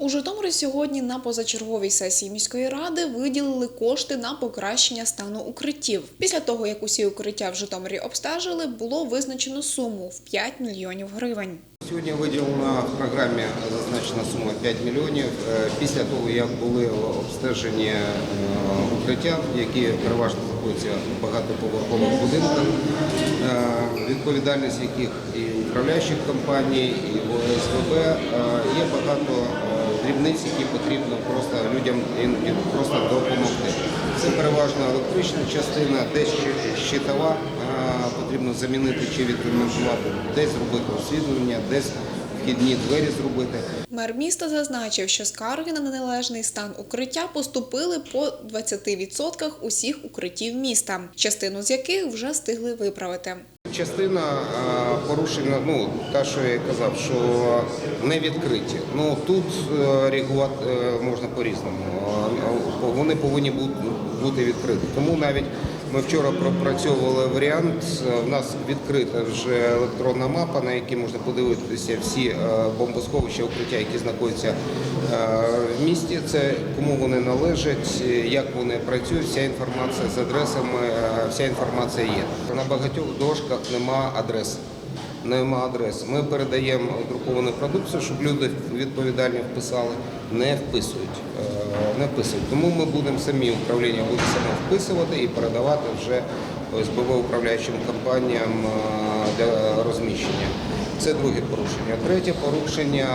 У Житомирі сьогодні на позачерговій сесії міської ради виділили кошти на покращення стану укриттів. Після того, як усі укриття в Житомирі обстежили, було визначено суму в 5 мільйонів гривень. Сьогодні виділена в програмі зазначена сума 5 мільйонів. Е, Після того, як були обстежені е, укриття, які переважно знаходяться в багатоповерхових будинках, е, відповідальність яких і управляючих компаній, і ОСББ, е, є багато дрібниць, які потрібно просто людям просто допомогти. Це переважно електрична частина, десь щитова потрібно замінити чи відремонтувати, десь зробити освітлення, десь вхідні двері зробити. Мер міста зазначив, що скарги на неналежний стан укриття поступили по 20% усіх укриттів міста, частину з яких вже встигли виправити. Частина е, порушення, ну та, що я казав, що не відкриті. Ну тут е, реагувати е, можна по-різному. Е, Вони повинні бути відкриті. Тому навіть ми вчора пропрацьовували варіант. В нас відкрита вже електронна мапа, на якій можна подивитися всі бомбосховища, укриття, які знаходяться в місті. Це кому вони належать, як вони працюють. Вся інформація з адресами, вся інформація є. На багатьох дошках нема адреси. Нема адрес. Ми передаємо друковану продукцію, щоб люди відповідальні вписали. Не вписують. Е, Не вписують. Тому ми будемо самі управління буде само вписувати і передавати вже ОСББ управляючим компаніям е, для розміщення. Це друге порушення. Третє порушення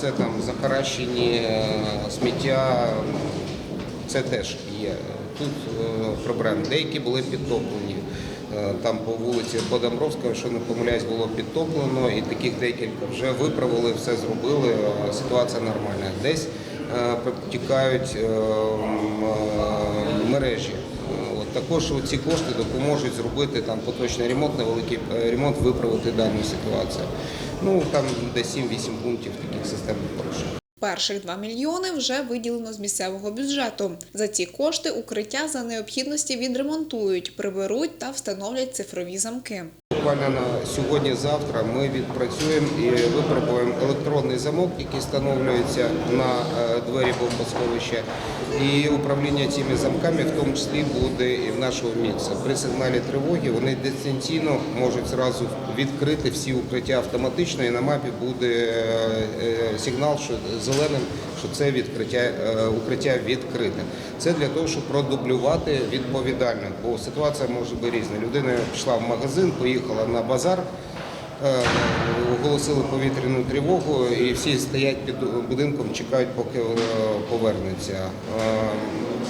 це там захаращені е, сміття. Це теж є. Тут проблеми. Деякі були підтоплені. Е, Там по вулиці Подамровського, якщо не помиляюсь, було підтоплено, і таких декілька вже виправили, все зробили. е, Ситуація нормальна. Десь е, протікають мережі. Також ці кошти допоможуть зробити там поточний ремонт, невеликий ремонт, виправити дану ситуацію. Ну там десь 7-8 пунктів таких системних порушень. Перших 2 мільйони вже виділено з місцевого бюджету. За ці кошти укриття за необхідності відремонтують, приберуть та встановлять цифрові замки. Буквально на сьогодні-завтра ми відпрацюємо і випробуємо електронний замок, який встановлюється на е, двері бомбосховища. І управління цими замками в тому числі буде і в нашого місця. При сигналі тривоги вони дистанційно можуть зразу відкрити всі укриття автоматично, і на мапі буде е, е, сигнал, що зеленим, що це відкриття укриття відкрите. Це для того, щоб продублювати відповідально, бо ситуація може бути різна. Людина пішла в магазин, поїхала на базар. е, Оголосили повітряну тривогу і всі стоять під будинком, чекають, поки е, повернеться. Е,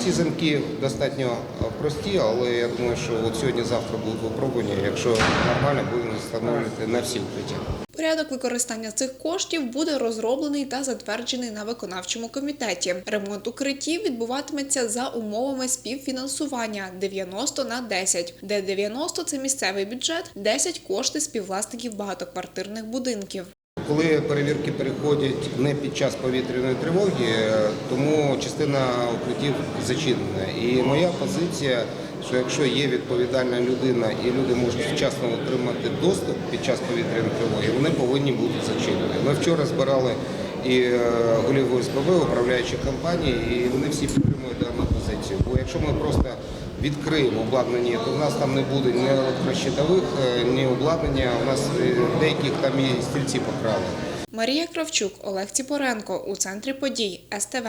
Ці замки достатньо прості, але я думаю, що сьогодні-завтра будуть випробування. Якщо нормально, будемо встановлювати на всі укриття. Порядок використання цих коштів буде розроблений та затверджений на виконавчому комітеті. Ремонт укриттів відбуватиметься за умовами співфінансування 90 на 10, де 90 – це місцевий бюджет, 10 – кошти співвласників багатоквартирних будинків. Коли перевірки переходять не під час повітряної тривоги, е, тому частина укриттів зачинена. І моя позиція, що якщо є відповідальна людина і люди можуть вчасно отримати доступ під час повітряної тривоги, вони повинні бути зачинені. Ми вчора збирали і е, голів ОСББ, управляючі компанії, і вони всі підтримують дану позицію. Бо якщо ми просто відкриємо обладнання, то в нас там не буде ні електрощитових, е, ні обладнання. У нас е, деяких там і стільці покрали. Марія Кравчук, Олег Ціпоренко у центрі подій СТВ.